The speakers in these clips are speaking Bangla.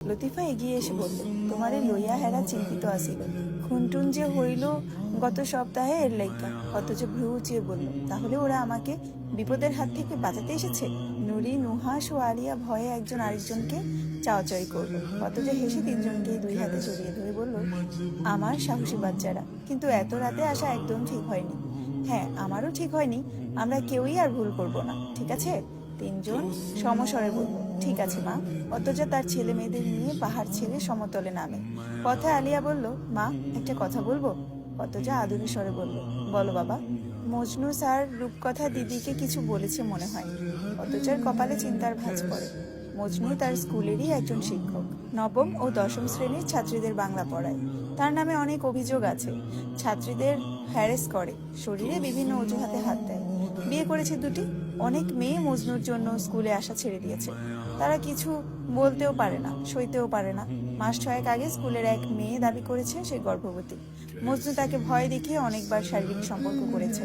লতিফা এগিয়ে এসে বলল, তোমারে লইয়া হেরা চিন্তিত আসিল খুনটুন যে হইল গত সপ্তাহে এর লাইকা। অথচ ভ্রু বলল, তাহলে ওরা আমাকে বিপদের হাত থেকে বাঁচাতে এসেছে? নুরি, নুহাস ও আলিয়া ভয়ে একজন আরেকজনকে চাওয়াচাই করল। অথচ হেসে তিনজনকে দুই হাতে জড়িয়ে ধরে বলল, আমার সাহসী বাচ্চারা, কিন্তু এত রাতে আসা একদম ঠিক হয়নি। হ্যাঁ আমারও ঠিক হয়নি, আমরা কেউই আর ভুল করব না, ঠিক আছে? তিনজন সমস্বরে বলল ঠিক আছে, মা। অথচ তার ছেলে মেয়েদের নিয়ে পাহাড় ছেড়ে সমতলে নামে। পথে আলিয়া বলল, মা, একটা কথা বলব? অতজা আধুনিক স্বরে বলল, বলো বাবা, মজনু স্যার রূপকথা দিদিকে কিছু বলেছে মনে হয়। অতজার কপালে চিন্তার ভাঁজ পড়ে। মজনু তার স্কুলেরই একজন শিক্ষক। নবম ও দশম শ্রেণির ছাত্রীদের বাংলা পড়ায়। তার নামে অনেক অভিযোগ আছে। ছাত্রীদের হ্যারেস করে, শরীরে বিভিন্ন অজুহাতে হাত দেয়। বিয়ে করেছে দুটি। অনেক মেয়ে মজনুর জন্য স্কুলে আসা ছেড়ে দিয়েছে। তারা কিছু বলতেও পারে না, সইতেও পারে না। মাস ছয়েক আগে স্কুলের এক মেয়ে দাবি করেছে সে গর্ভবতী। মজনু তাকে ভয় দেখিয়ে অনেকবার শারীরিক সম্পর্ক করেছে।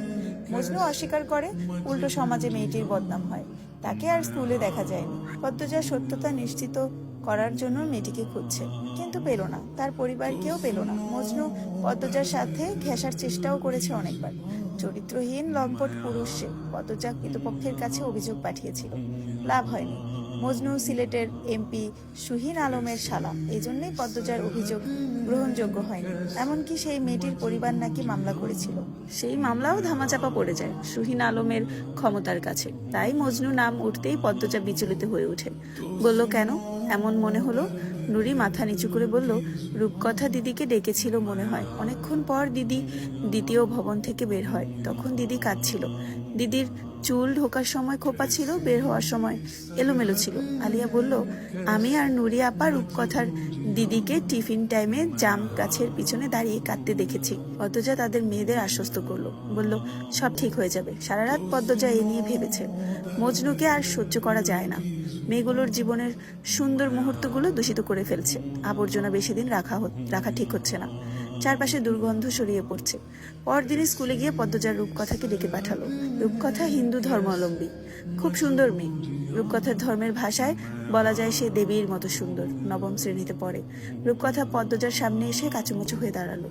মজনু অস্বীকার করে উল্টো সমাজে মেয়েটির বদনাম হয়। তাকে আর স্কুলে দেখা যায়নি। পদ্মজা সত্যতা নিশ্চিত করার জন্য মেয়েটিকে খুঁজছে, কিন্তু পেল না। তার পরিবার কেউ পেল না। মজনু পদ্মজার সাথে ঘেঁষার চেষ্টাও করেছে অনেকবার। চরিত্রহীন লম্পট পুরুষ সে। পদ্মজা কৃতপক্ষের কাছে অভিযোগ পাঠিয়েছিল। লাভ হয়নি। মজনু সিলেটের এমপি সুহিন আলমের শালা। এই জন্যই পদ্মজার অভিযোগ গ্রহণযোগ্য হয়নি। এমনকি সেই মেয়েটির পরিবার নাকি মামলা করেছিল। সেই মামলাও ধামাচাপা পড়ে যায় সুহিন আলমের ক্ষমতার কাছে। তাই মজনু নাম উঠতেই পদ্মজা বিচলিত হয়ে ওঠে। বলল, কেন? এমন মনে হলো। নুরি মাথা নিচু করে বলল, রূপকথা দিদিকে ডেকেছিল মনে হয়। অনেকক্ষণ পর দিদি দ্বিতীয় ভবন থেকে বের হয়। তখন দিদি কাঁদছিল। দিদির চুল ঢোকার সময় খোপা ছিল, বের হওয়ার সময় এলোমেলো ছিল। আলিয়া বলল, আমি আর নুরি আপা রূপকথার দিদিকে টিফিন টাইমে জাম গাছের পিছনে দাঁড়িয়ে কাঁদতে দেখেছি। পদ্মজা তাদের মেয়েদের আশ্বস্ত করল। বলল, সব ঠিক হয়ে যাবে। সারা রাত পদ্মজা এ নিয়ে ভেবেছে। মজনুকে আর সহ্য করা যায় না। মেয়েগুলোর জীবনের সুন্দর মুহূর্তগুলো দূষিত করে ফেলছে। আবর্জনা বেশি দিন রাখা রাখা ঠিক হচ্ছে না। চারপাশে দুর্গন্ধ সরিয়ে পড়ছে। পরদিনই স্কুলে গিয়ে পদ্মজার রূপকথাকে ডেকে পাঠালো। রূপকথা হিন্দু ধর্মাবলম্বী। খুব সুন্দর মেয়ে। রূপকথার ধর্মের ভাষায় বলা যায় সে দেবীর মতো সুন্দর। নবম শ্রেণীতে পড়ে। রূপকথা পদ্মজার সামনে এসে কাচুমুচু হয়ে দাঁড়াল।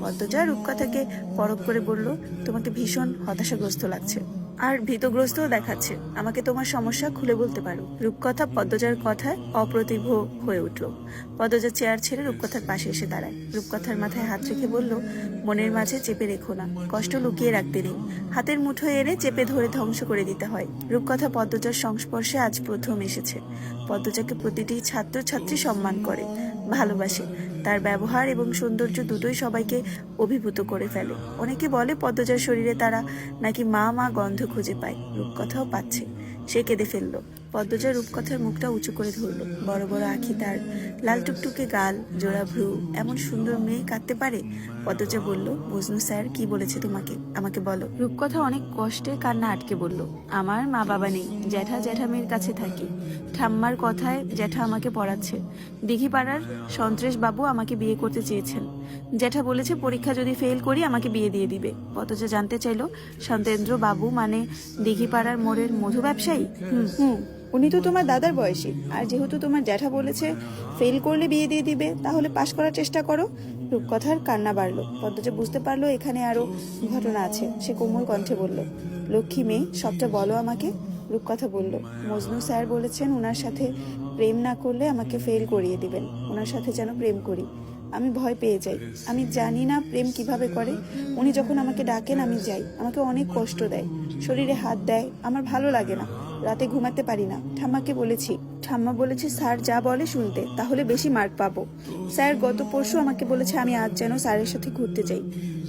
পদ্মজা রূপকথাকে পরখ করে বলল, তোমাকে ভীষণ হতাশাগ্রস্ত লাগছে। আর ভীতগ্রস্তও দেখাচ্ছে। আমাকে তোমার সমস্যা খুলে বলতে পারো। রূপকথা পদ্মজার কথায় অপ্রতিভ হয়ে উঠল। পদ্মজা চেয়ার ছেড়ে রূপকথার পাশে এসে দাঁড়ায়। রূপকথার মাথায় হাত রেখে বলল, মনের মাঝে চেপে রেখো না। কষ্ট লুকিয়ে রাখতে নেই হাতের মুঠোয় এনে চেপে ধরে ধ্বংস করে দিতে হয়। রূপকথা পদ্মজার সংস্পর্শে আজ প্রথম এসেছে। পদ্মজাকে প্রতিটি ছাত্র ছাত্রী সম্মান করে। ভালোবাসে। তার ব্যবহার এবং সৌন্দর্য দুটোই সবাইকে অভিভূত করে ফেলে। অনেকে বলে পদ্মজার শরীরে তারা নাকি মা মা গন্ধ খুঁজে পায়, রূপকথাও পাচ্ছে। সে কেঁদে ফেলল। পদ্মজা রূপকথার মুখটা উঁচু করে ধরলো। বড় বড় আখি তার, লাল টুকটুকে গাল, জোড়া ভ্রু, এমন সুন্দর মেয়ে কাঁদতে পারে? পদ্মজা বলল মজনু স্যার, কি বলেছে তোমাকে? আমাকে বলো। রূপকথা অনেক কষ্টে কান্না আটকে বলল আমার মা বাবা নেই, জ্যাঠা জ্যাঠামের কাছে থাকি। ঠাম্মার কথায় জ্যাঠা আমাকে পড়াচ্ছে। দিঘিপাড়ার সন্ত্রেশ বাবু আমাকে বিয়ে করতে চেয়েছেন। জ্যাঠা বলেছে, পরীক্ষা যদি ফেল করি, আমাকে বিয়ে দিয়ে দিবে। পতজা জানতে চাইলো শান্তেন্দ্র বাবু মানে দিঘিপাড়ার মোড়ের মধু ব্যবসায়ী? হুম হুম। উনি তো তোমার দাদার বয়সী। আর যেহেতু তোমার জ্যাঠা বলেছে ফেল করলে বিয়ে দিয়ে দিবে, তাহলে পাশ করার চেষ্টা করো। রূপকথার কান্না বাড়লো। পদ্মজা বুঝতে পারল, এখানে আরও ঘটনা আছে। সে কোমল কণ্ঠে বলল, লক্ষ্মী মেয়ে, সবটা বলো আমাকে। রূপকথা বলল, মজনু স্যার বলেছেন ওনার সাথে প্রেম না করলে আমাকে ফেল করিয়ে দিবেন। ওনার সাথে যেন প্রেম করি। আমি ভয় পেয়ে যাই। আমি জানি না প্রেম কীভাবে করে। উনি যখন আমাকে ডাকেন, আমি যাই। আমাকে অনেক কষ্ট দেয়। শরীরে হাত দেয়। আমার ভালো লাগে না। রাতে ঘুমাতে পারি না। ঠাম্মাকে বলেছি ঠাম্মা বলেছে, স্যার, যা বলে শুনতে, তাহলে বেশি মার্ক পাবো। স্যার, গত পরশু আমাকে বলেছে আমি আজ যেন স্যারের সাথে ঘুরতে যাই।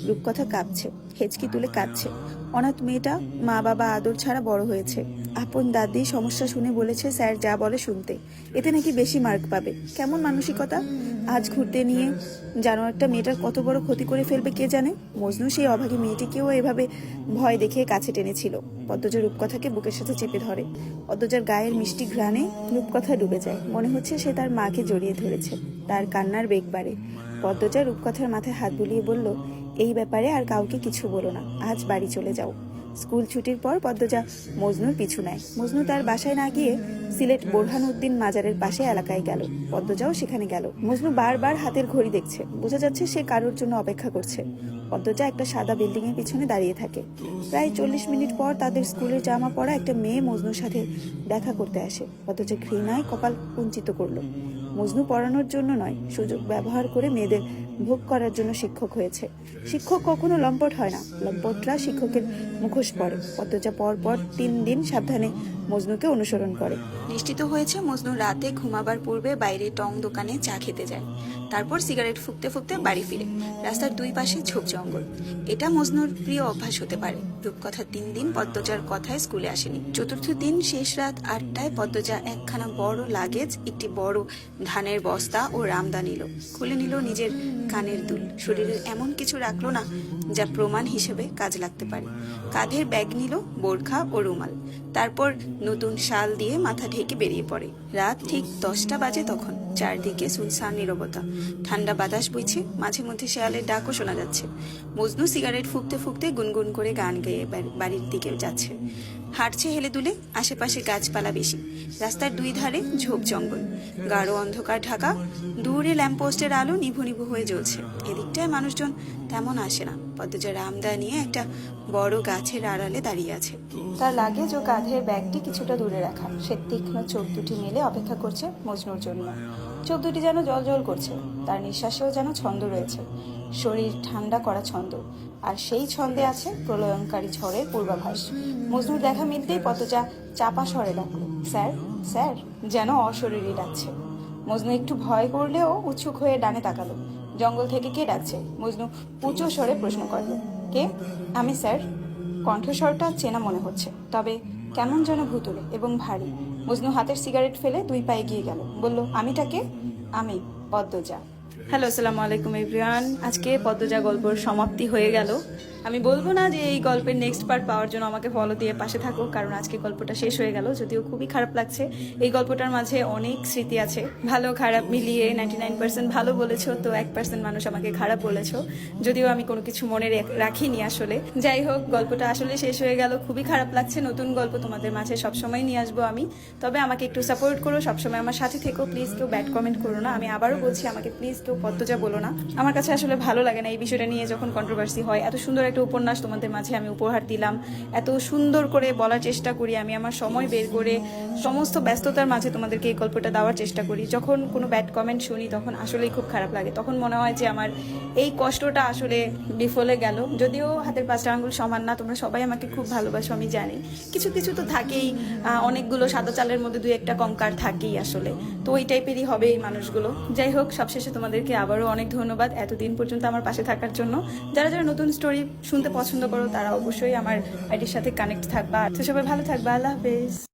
রূপকথা কাঁদছে হেঁচকি তুলে কাঁদছে। অনাথ মেয়েটা মা বাবা আদর ছাড়া বড় হয়েছে। আপন দাদি সমস্যা শুনে বলেছে, স্যার, যা বলে শুনতে, এতে নাকি বেশি মার্ক পাবে। কেমন মানসিকতা? আজ ঘুরতে নিয়ে জানোয়ারটা মেয়েটার কত বড় ক্ষতি করে ফেলবে কে জানে? মজনু সেই অভাগী মেয়েটিকেও এভাবে ভয় দেখে কাছে টেনেছিল। পদ্মজা রূপকথাকে বুকের সাথে চেপে ধরে। পদ্মজার গায়ের মিষ্টি ঘ্রাণে রূপকথা ডুবে যায়। মনে হচ্ছে সে তার মাকে জড়িয়ে ধরেছে, তার কান্নার বেগ বাড়ে। পদ্মজা রূপকথার মাথায় হাত বুলিয়ে বলল, এই ব্যাপারে আর কাউকে কিছু বলো না, আজ বাড়ি চলে যাও। স্কুল ছুটির পর পদ্মজা মজনুর পিছু নেয়। মজনু তার বাসায় না গিয়ে সিলেট বোরহান উদ্দিন মাজারের পাশে এলাকায় গেল। পদ্মজাও সেখানে গেল। মজনু বারবার হাতের ঘড়ি দেখছে। বোঝা যাচ্ছে সে কারোর জন্য অপেক্ষা করছে। পদ্মজা একটা সাদা বিল্ডিং এর পিছনে দাঁড়িয়ে থাকে। প্রায় চল্লিশ মিনিট পর তাদের স্কুলের জামা পরা একটা মেয়ে মজনুর সাথে দেখা করতে আসে। পদ্মজা ঘৃণায় কপাল কুঞ্চিত করল। মজনু পড়ানোর জন্য নয়, সুযোগ ব্যবহার করে মেয়েদের ভোগ করার জন্য শিক্ষক হয়েছে। শিক্ষক কখনো লম্পট হয় না। লম্পটরা শিক্ষকের মুখোশ পরে। পদ্মজা পর পর তিন দিন সাবধানে মজনুকে অনুসরণ করে। নিশ্চিত হয়েছে, মজনু রাতে ঘুমাবার পূর্বে বাইরে টং দোকানে চা খেতে যায়। তারপর সিগারেট ফুঁকতে ফুঁকতে বাড়ি ফিরে। রাস্তার দুই পাশে ঝোপ জঙ্গল। এটা মজনুর প্রিয় অভ্যাস হতে পারে। রূপকথা তিন দিন, পদ্মজার কথায় স্কুলে আসেনি। চতুর্থ দিন শেষ রাত আটটায় পদ্মজা একখানা বড় লাগেজ, একটি বড় ধানের বস্তা ও রামদা নিল খুলে নিল নিজের কানের দুল। শরীরের এমন কিছু রাখল না যা প্রমাণ হিসেবে কাজ লাগতে পারে। কাঁধের ব্যাগ নিল, বোরখা ও রুমাল। তারপর নতুন শাল দিয়ে মাথা ঢেকে বেরিয়ে পড়ে। রাত ঠিক দশটা বাজে তখন। চারদিকে সুনসান নীরবতা। ঠান্ডা বাতাস বইছে, মাঝে মধ্যে শেয়ালের ডাকও শোনা যাচ্ছে। মজনু সিগারেট ফুঁকতে ফুঁকতে গুনগুন করে গান গেয়ে বাড়ির দিকে যাচ্ছে। হাঁটছে হেলে দুলে, আশেপাশে গাছপালা বেশি। রাস্তার দুই ধারে ঝোপ জঙ্গল। গাঢ় অন্ধকার ঢাকা, দূরে ল্যাম্পপোস্টের আলো নিভু নিভু হয়ে জ্বলছে। এদিকটায় মানুষজন তেমন আসে না। পদ্মজা রামদা নিয়ে একটা বড় গাছের আড়ালে দাঁড়িয়ে আছে। তার লাগেজ ও কাঁধের ব্যাগটি কিছুটা দূরে রাখা। সে তীক্ষ্ণ চোখ দুটি মেলে অপেক্ষা করছে মজনুর জন্য। চোখ দুটি যেন জল জল করছে। তার নিঃশ্বাসেও যেন ছন্দ রয়েছে। শরীর ঠান্ডা করা ছন্দ। আর সেই ছন্দে আছে প্রলয়ঙ্কারী ঝড়ের পূর্বাভাস। মজনুর দেখা মিলতেই পতজা চাপা স্বরে ডাকলো, স্যার স্যার, যেন অশরীরই ডাকছে। মজনু একটু ভয় করলেও উৎসুক হয়ে ডানে তাকালো। জঙ্গল থেকে কে ডাকছে? মজনু উঁচু স্বরে প্রশ্ন করল। কে? আমি, স্যার। কণ্ঠস্বরটা চেনা মনে হচ্ছে, তবে কেমন যেন ভুতুলে এবং ভারী। মজনু হাতের সিগারেট ফেলে দুই পায়ে গিয়ে গেল। বলল আমিটাকে আমি, পদ্মজা। হ্যালো আসসালামু আলাইকুম এভরিওয়ান আজকে পদ্মজা গল্পর সমাপ্তি হয়ে গেল। আমি বলব না যে এই গল্পের নেক্সট পার্ট পাওয়ার জন্য আমাকে ফলো দিয়ে পাশে থাকো, কারণ আজকে গল্পটা শেষ হয়ে গেল। যদিও খুবই খারাপ লাগছে, এই গল্পটার মাঝে অনেক স্মৃতি আছে। ভালো, খারাপ মিলিয়ে নাইনটি নাইন পার্সেন্ট ভালো বলেছ, তো এক পার্সেন্ট মানুষ আমাকে খারাপ বলেছ। যদিও আমি কোনো কিছু মনে রাখিনি আসলে। যাই হোক, গল্পটা আসলে শেষ হয়ে গেল। খুবই খারাপ লাগছে, নতুন গল্প তোমাদের মাঝে সবসময় নিয়ে আসব আমি। তবে আমাকে একটু সাপোর্ট করো, সবসময় আমার সাথে থেকো। প্লিজ কেউ ব্যাড কমেন্ট করো না, আমি আবারও বলছি, আমাকে প্লিজ কেউ পদ্মজা বলো না। আমার কাছে আসলে ভালো লাগে না এই বিষয়টা নিয়ে যখন কন্ট্রোভার্সি হয়। এত সুন্দর একটা উপন্যাস তোমাদের মাঝে আমি উপহার দিলাম। এত সুন্দর করে বলার চেষ্টা করি আমি, আমার সময় বের করে সমস্ত ব্যস্ততার মাঝে তোমাদেরকে এই গল্পটা দেওয়ার চেষ্টা করি। যখন কোনো ব্যাড কমেন্ট শুনি, তখন আসলেই খুব খারাপ লাগে। তখন মনে হয় যে আমার এই কষ্টটা আসলে বিফলে গেল। যদিও হাতের পাঁচটা আঙ্গুল সমান না, তোমরা সবাই আমাকে খুব ভালোবাসো, আমি জানি। কিছু কিছু তো থাকেই। অনেকগুলো সাদা চালের মধ্যে দুই একটা কঙ্কার থাকেই আসলে। তো ওই টাইপেরই হবে এই মানুষগুলো। যাই হোক, সবশেষে তোমাদেরকে আবারও অনেক ধন্যবাদ এতদিন পর্যন্ত আমার পাশে থাকার জন্য। যারা যারা নতুন স্টোরি শুনতে পছন্দ করো, তারা অবশ্যই আমার আইডির সাথে কানেক্ট থাকবা। তো সবাই ভালো থাকবা, আল্লাহ হাফেজ।